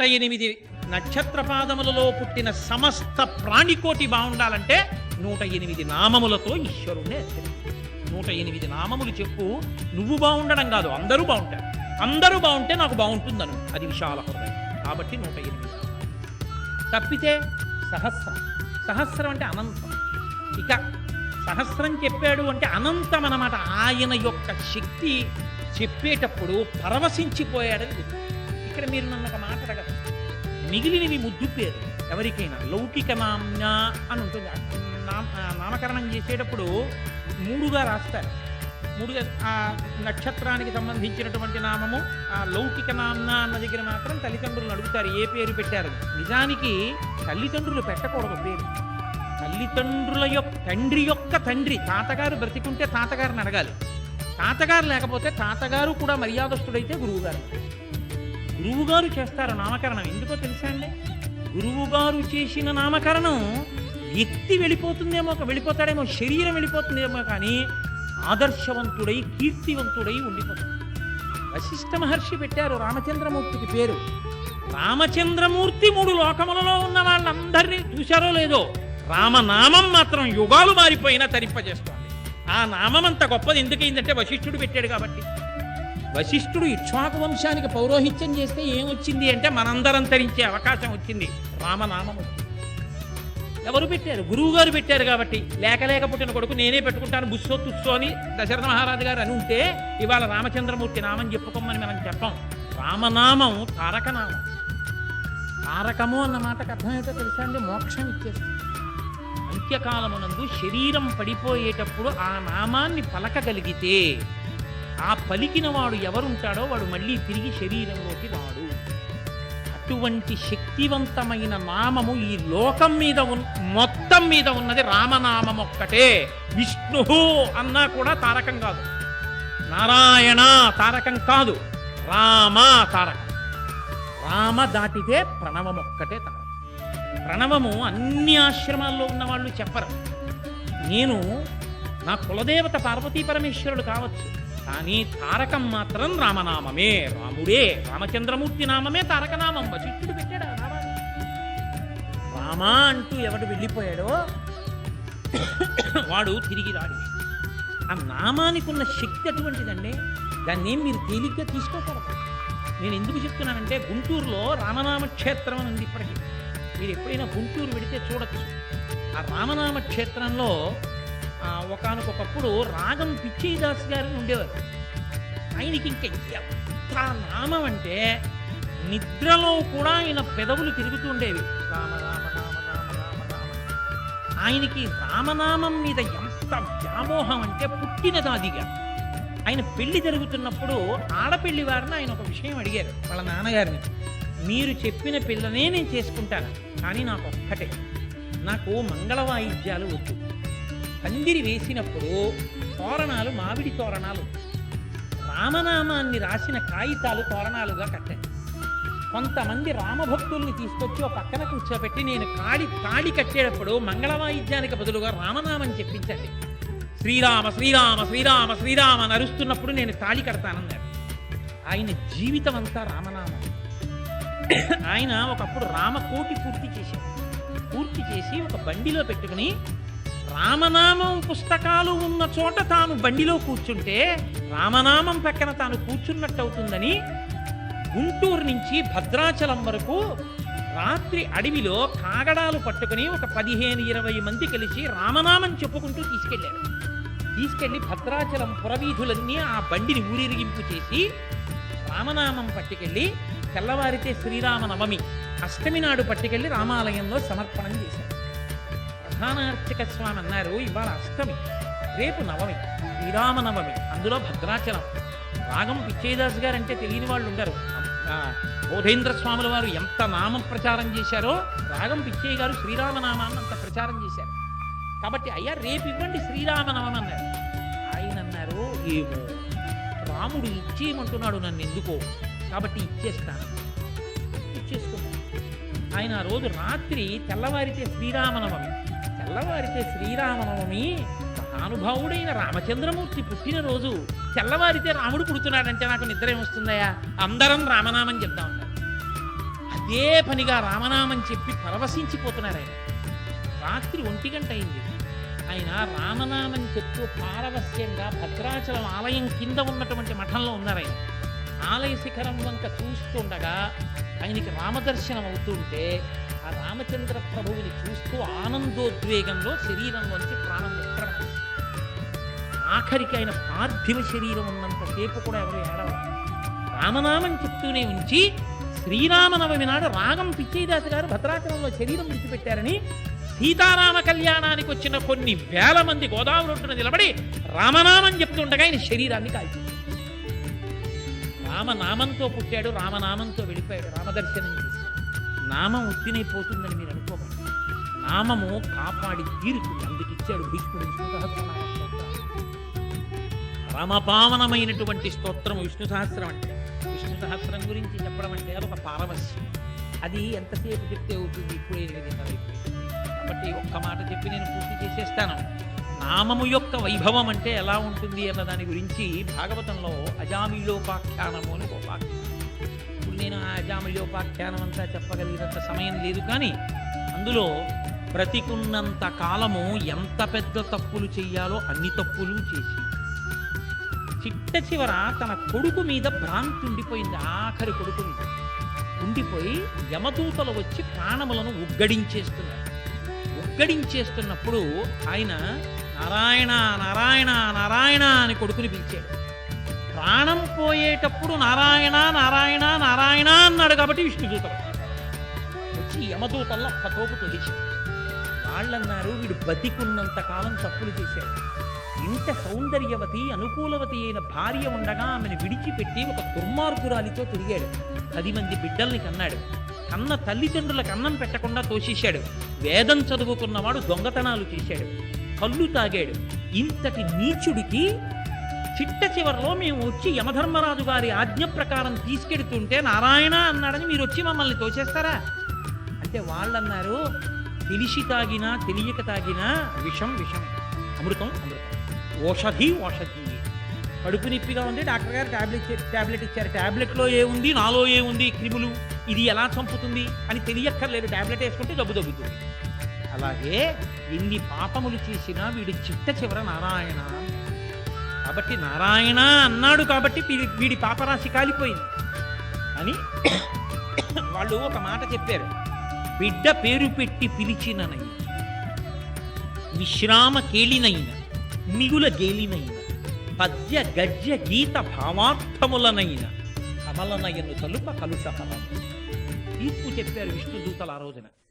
నూట ఎనిమిది నక్షత్ర పాదములలో పుట్టిన సమస్త ప్రాణికోటి బాగుండాలంటే నూట ఎనిమిది నామములతో ఈశ్వరుణ్ణి హెచ్చరించు నూట ఎనిమిది నామములు చెప్పు నువ్వు బాగుండడం కాదు అందరూ బాగుంటారు. అందరూ బాగుంటే నాకు బాగుంటుందను. అది విశాల హృదయం. కాబట్టి నూట ఎనిమిది. తప్పితే సహస్రం. సహస్రం అంటే అనంతం. ఇక సహస్రం చెప్పాడు అంటే అనంతం అన్నమాట. ఆయన యొక్క శక్తి చెప్పేటప్పుడు పరవశించిపోయాడని ఇక్కడ మీరు నన్ను ఒక మాట అడగదు మిగిలినవి ముద్దు పేరు. ఎవరికైనా లౌకిక నామ్న అని ఉంటుంది. నామకరణం చేసేటప్పుడు మూడుగా రాస్తారు. మూడుగా ఆ నక్షత్రానికి సంబంధించినటువంటి నామము ఆ లౌకిక నామ్న అన్న దగ్గర మాత్రం తల్లిదండ్రులను అడుగుతారు ఏ పేరు పెట్టారు నిజానికి తల్లిదండ్రులు పెట్టకూడదు పేరు. తల్లిదండ్రుల యొక్క తండ్రి యొక్క తండ్రి తాతగారు బ్రతికుంటే తాతగారిని అడగాలి. తాతగారు లేకపోతే తాతగారు కూడా మర్యాదస్తుడైతే గురువుగారు. గురువుగారు చేస్తారు నామకరణం. ఎందుకో తెలుసా అండి? గురువుగారు చేసిన నామకరణం వ్యక్తి వెళ్ళిపోతుందేమో వెళ్ళిపోతాడేమో శరీరం వెళ్ళిపోతుందేమో కానీ ఆదర్శవంతుడై కీర్తివంతుడై ఉండిపోతాడు. వశిష్ఠ మహర్షి పెట్టారు రామచంద్రమూర్తికి పేరు. రామచంద్రమూర్తి మూడు లోకములలో ఉన్న వాళ్ళందరినీ చూశారో లేదో రామనామం మాత్రం యుగాలు మారిపోయినా తరింపజేస్తోంది. ఆ నామం అంత గొప్పది ఎందుకైందంటే వశిష్ఠుడు పెట్టాడు కాబట్టి. వశిష్ఠుడు ఇక్ష్వాకు వంశానికి పౌరోహిత్యం చేస్తే ఏమొచ్చింది అంటే మనందరం తరించే అవకాశం వచ్చింది. రామనామం వచ్చింది. ఎవరు పెట్టారు? గురువు గారు పెట్టారు కాబట్టి లేక లేక పుట్టిన కొడుకు నేనే పెట్టుకుంటాను బుస్సో తుస్సో అని దశరథ మహారాజు గారు అని ఉంటే ఇవాళ రామచంద్రమూర్తి నామం చెప్పుకోమని మనం చెప్పం. రామనామం తారకనామం. తారకము అన్న మాటకు అర్థమైతే తెలుసా అండి? మోక్షం ఇచ్చేస్తుంది. అంత్యకాలమునందు శరీరం పడిపోయేటప్పుడు ఆ నామాన్ని పలకగలిగితే ఆ పలికిన వాడు ఎవరుంటాడో వాడు మళ్ళీ తిరిగి శరీరంలోకి రాడు. అటువంటి శక్తివంతమైన నామము ఈ లోకం మీద ఉన్ మొత్తం మీద ఉన్నది రామనామం ఒక్కటే. విష్ణు అన్నా కూడా తారకం కాదు. నారాయణ తారకం కాదు. రామ తారకం. రామ దాటితే ప్రణవం ఒక్కటే తారకం. ప్రణవము అన్ని ఆశ్రమాల్లో ఉన్న వాళ్ళు చెప్పరు. నేను నా కులదేవత పార్వతీ పరమేశ్వరుడు కావచ్చు. కానీ తారకం మాత్రం రామనామమే. రాముడే రామచంద్రమూర్తి నామమే తారకనామం. వశిష్ఠుడు పెట్టాడు? రామ అంటూ ఎవడు వెళ్ళిపోయాడో? వాడు తిరిగి రాడు. ఆ నామానికి ఉన్న శక్తి అటువంటిదండి దాన్ని ఏం మీరు తేలిగ్గా తీసుకోకూడదు. నేను ఎందుకు చెప్తున్నానంటే గుంటూరులో రామనామ క్షేత్రం అని ఉంది ఇప్పటికీ. మీరు ఎప్పుడైనా గుంటూరు వెడితే చూడచ్చు. ఆ రామనామ క్షేత్రంలో ఒకనకొకప్పుడు రాగం పిచ్చయ్యదాస్ గారు ఉండేవారు. ఆయనకి ఇంకా ఎంత నామం అంటే నిద్రలో కూడా ఆయన పెదవులు తిరుగుతూ ఉండేవి రామ రామ రామ రామ రామ రామ. ఆయనకి రామనామం మీద ఎంత వ్యామోహం అంటే పుట్టినదాదిగా ఆయన పెళ్ళి జరుగుతున్నప్పుడు ఆడపెళ్ళి వారిని ఆయన ఒక విషయం అడిగారు వాళ్ళ నాన్నగారిని. మీరు చెప్పిన పిల్లనే నేను చేసుకుంటాను కానీ నాకు ఒక్కటే నాకు మంగళ వాయిద్యాలు వద్దు. పందిరి వేసినప్పుడు తోరణాలు మామిడి తోరణాలు. రామనామాన్ని రాసిన కాగితాలు తోరణాలుగా కట్టండి కొంతమంది రామభక్తుల్ని తీసుకొచ్చి ఒక పక్కన కూర్చోబెట్టి నేను కాడి తాళి కట్టేటప్పుడు మంగళవాయిద్యానికి బదులుగా రామనామని చెప్పించండి. శ్రీరామ శ్రీరామ శ్రీరామ శ్రీరామ నరుస్తున్నప్పుడు నేను తాళి కడతానన్నాడు. ఆయన జీవితం అంతా రామనామం. ఆయన ఒకప్పుడు రామకోటి పూర్తి చేశాడు. పూర్తి చేసి ఒక బండిలో పెట్టుకుని రామనామం పుస్తకాలు ఉన్న చోట తాను బండిలో కూర్చుంటే రామనామం పక్కన తాను కూర్చున్నట్టు అవుతుందని గుంటూరు నుంచి భద్రాచలం వరకు రాత్రి అడవిలో కాగడాలు పట్టుకుని ఒక పదిహేను ఇరవై మంది కలిసి రామనామం చెప్పుకుంటూ తీసుకెళ్ళారు. తీసుకెళ్ళి భద్రాచలం పురవీధులన్నీ ఆ బండిని ఊరిరిగింపు చేసి రామనామం పట్టుకెళ్ళి తెల్లవారితే శ్రీరామనవమి అష్టమి నాడు పట్టుకెళ్ళి రామాలయంలో సమర్పణం చేశారు. ప్రధానార్చక స్వామి అన్నారు ఇవాళ అష్టమి రేపు నవమి శ్రీరామనవమి అందులో భద్రాచలం. రాగం పిచ్చయ్యదాస్ గారు అంటే తెలియని వాళ్ళు ఉండరు ఆ, బోధేంద్ర స్వాముల వారు ఎంత నామం ప్రచారం చేశారో రాగం పిచ్చయ్య గారు శ్రీరామనామాన్ని అంత ప్రచారం చేశారు. కాబట్టి అయ్యా రేపు ఇవ్వండి శ్రీరామనవమి అన్నారు. ఆయన అన్నారు ఏమో రాముడు ఇచ్చేయమంటున్నాడు నన్ను ఎందుకో కాబట్టి ఇచ్చేస్తాను. ఇచ్చేసుకున్నాను ఆయన ఆ రోజు రాత్రి తెల్లవారితే శ్రీరామనవమి. తెల్లవారితే శ్రీరామనవమి మహానుభావుడైన రామచంద్రమూర్తి పుట్టినరోజు. తెల్లవారితే రాముడు పుడుతున్నాడంటే నాకు నిద్ర ఏమొస్తుందయా అందరం రామనామం చెప్తా అదే పనిగా రామనామం చెప్పి పరవశించిపోతున్నారు ఆయన. రాత్రి ఒంటి గంట అయింది. ఆయన రామనామం చెప్తూ పారవస్యంగా భద్రాచలం ఆలయం కింద ఉన్నటువంటి మఠంలో ఉన్నారు ఆయన. ఆలయ శిఖరం వంక చూస్తుండగా ఆయనకి రామదర్శనం అవుతుంటే ఆ రామచంద్ర ప్రభువుని చూస్తూ ఆనందోద్వేగంలో శరీరంలోంచి ప్రాణం విక్రమణ ఆఖరికి ఆయన పార్థివ శరీరం ఉన్నంతసేపు కూడా ఎవరు ఏడవాలి రామనామం చెప్తూనే ఉంచి శ్రీరామనవమి నాడు రాగం పిచ్చేదాస్ గారు భద్రాచలంలో శరీరం విడిచిపెట్టారని సీతారామ కళ్యాణానికి వచ్చిన కొన్ని వేల మంది గోదావరి ఒడ్డున నిలబడి రామనామం చెప్తుండగా ఆయన శరీరాన్ని కాల్చింది రామనామంతో పుట్టాడు రామనామంతో వెళ్ళిపోయాడు రామదర్శనం చేసి నామం ఉత్తినైపోతుందని మీరు అనుకోకండి. నామము కాపాడి తీరుతుంది. అందుకు ఇచ్చాడు భీష్ముడు విష్ణు సహస్రనామ స్తోత్రం. స్తోత్రం విష్ణు సహస్రం అంటే. విష్ణు సహస్రం గురించి చెప్పడం అంటే అదొక పారవస్యం అది ఎంతసేపు చెప్తే అవుతుంది? ఇప్పుడే ఎనిమిదిన్నర కాబట్టి ఒక్క మాట చెప్పి నేను పూర్తి చేసేస్తాను. నామము యొక్క వైభవం అంటే ఎలా ఉంటుంది అన్న దాని గురించి భాగవతంలో అజామిలోపాఖ్యానము అని ఒక ఉపాఖ్యానం నేను ఆ అజామిలోపాఖ్యానం అంతా చెప్పగలిగినంత సమయం లేదు కానీ అందులో బ్రతికున్నంత కాలము ఎంత పెద్ద తప్పులు చేయాలో అన్ని తప్పులు చేసి. చిట్ట చివర తన కొడుకు మీద భ్రాంతి ఉండిపోయింది ఆఖరి కొడుకు మీద. ఉండిపోయి యమదూతలు వచ్చి ప్రాణములను ఉగ్గడించేస్తున్నారు. ఉగ్గడించేస్తున్నప్పుడు ఆయన నారాయణ నారాయణ నారాయణ అని కొడుకుని పిలిచాడు. ప్రాణం పోయేటప్పుడు నారాయణ నారాయణ నారాయణ అన్నాడు కాబట్టి విష్ణుదూతలు వచ్చి యమదూతల్లో పతోపు తొలిచి వాళ్ళన్నారు వీడు బతికున్నంత కాలం తప్పులు చేశాడు. ఇంత సౌందర్యవతి అనుకూలవతి అయిన భార్య ఉండగా ఆమెను విడిచిపెట్టి ఒక దుర్మార్గురాలితో తిరిగాడు. పది మంది బిడ్డల్ని కన్నాడు. కన్న తల్లిదండ్రులకు అన్నం పెట్టకుండా తోసేశాడు. వేదం చదువుకున్నవాడు దొంగతనాలు చేశాడు. కళ్ళు తాగాడు. ఇంతటి నీచుడికి చిట్ట చివరిలో మేము వచ్చి యమధర్మరాజు గారి ఆజ్ఞ ప్రకారం తీసుకెడుతుంటే నారాయణ అన్నాడని మీరు వచ్చి మమ్మల్ని తోసేస్తారా? అంటే వాళ్ళన్నారు తెలిసి తాగినా తెలియక తాగినా విషం విషం అమృతం అమృతం. ఓషధి ఓషధి. కడుపు నొప్పిగా ఉంది డాక్టర్ గారు టాబ్లెట్ టాబ్లెట్ ఇచ్చారు. టాబ్లెట్లో ఏముంది నాలో ఏముంది క్రిములు ఇది ఎలా చంపుతుంది అని తెలియక్కర్లేదు. టాబ్లెట్ వేసుకుంటే జబ్బు తగ్గుతుంది. అలాగే ఎన్ని పాపములు చేసినా వీడి చిట్ట చివర నారాయణ. కాబట్టి నారాయణ అన్నాడు కాబట్టి వీడి- పాపరాశి కాలిపోయింది. అని వాళ్ళు ఒక మాట చెప్పారు. బిడ్డ పేరు పెట్టి పిలిచిననై విశ్రామ కేళినైన మిగుల గేలినైన పద్య గద్య గీత భావార్థములనైన కమలనయను తలుప కలుష తీర్పు చెప్పారు విష్ణుదూతలు ఆ రోజున.